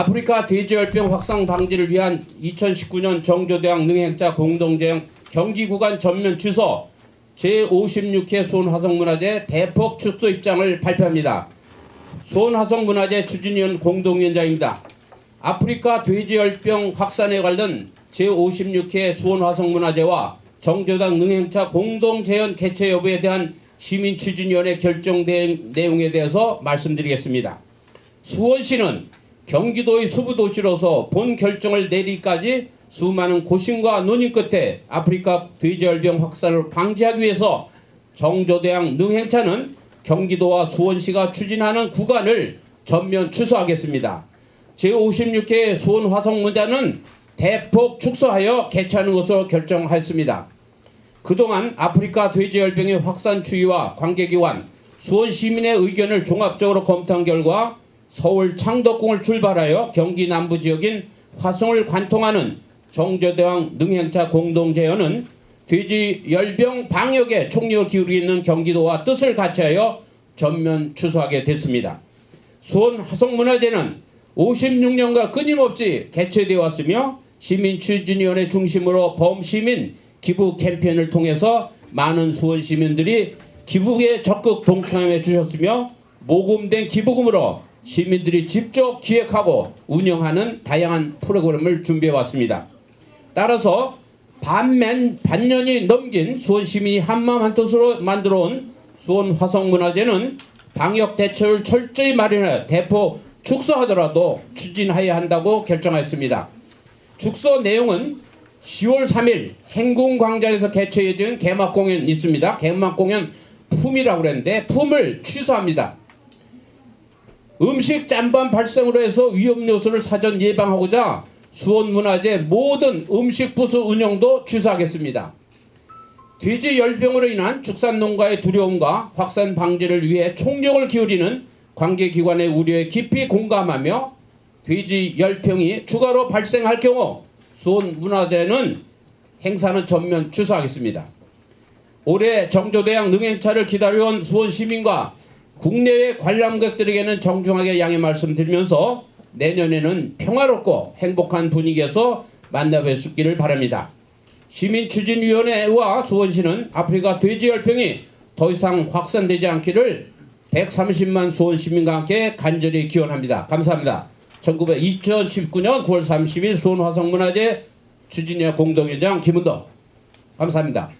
아프리카 돼지열병 확산 방지를 위한 2019년 정조대왕 능행자 공동대응 경기구간 전면 취소 제56회 수원화성문화제 대폭 축소 입장을 발표합니다. 수원화성문화제 추진위원 공동위원장입니다. 아프리카 돼지열병 확산에 관련 제56회 수원화성문화제와 정조당 능행차 공동재연 개최 여부에 대한 시민추진위원회 결정 대- 내용에 대해서 말씀드리겠습니다. 수원시는 경기도의 수부도시로서 본 결정을 내리기까지 수많은 고심과 논의 끝에 아프리카 돼지열병 확산을 방지하기 위해서 정조대왕 능행차는 경기도와 수원시가 추진하는 구간을 전면 취소하겠습니다. 제56회 수원 화성문자는 대폭 축소하여 개최하는 것으로 결정하였습니다. 그동안 아프리카 돼지열병의 확산 추이와 관계기관, 수원 시민의 의견을 종합적으로 검토한 결과 서울 창덕궁을 출발하여 경기 남부 지역인 화성을 관통하는 정조대왕 능행차 공동제연은 돼지 열병 방역에 총력을 기울이고 있는 경기도와 뜻을 같이하여 전면 취소하게 됐습니다. 수원 화성문화제는 56년간 끊임없이 개최되어 왔으며 시민추진위원회 중심으로 범시민 기부 캠페인을 통해서 많은 수원 시민들이 기부에 적극 동참해 주셨으며 모금된 기부금으로 시민들이 직접 기획하고 운영하는 다양한 프로그램을 준비해 왔습니다. 따라서 반면 반년이 넘긴 수원 시민이 한마음 한뜻으로 만들어 온 수원 화성문화제는 방역 대책을 철저히 마련해 대폭 축소하더라도 추진해야 한다고 결정하였습니다. 축소 내용은 10월 3일 행궁광장에서 개최 예정인 개막 공연 있습니다. 개막 공연 품이라고 그랬는데 품을 취소합니다. 음식 짬반 발생으로 해서 위험 요소를 사전 예방하고자 수원문화재 모든 음식 부수 운영도 취소하겠습니다. 돼지 열병으로 인한 축산농가의 두려움과 확산 방지를 위해 총력을 기울이는 관계기관의 우려에 깊이 공감하며 돼지 열병이 추가로 발생할 경우 수원문화재는 행사는 전면 취소하겠습니다. 올해 정조대왕 능행차를 기다려온 수원 시민과 국내외 관람객들에게는 정중하게 양해 말씀드리면서 내년에는 평화롭고 행복한 분위기에서 만나 뵙기를 바랍니다. 시민추진위원회와 수원시는 아프리카 돼지열병이 더 이상 확산되지 않기를 130만 수원 시민과 함께 간절히 기원합니다. 감사합니다. 1919년 9월 30일 수원 화성문화제 추진위원 공동위원장 김은덕 감사합니다.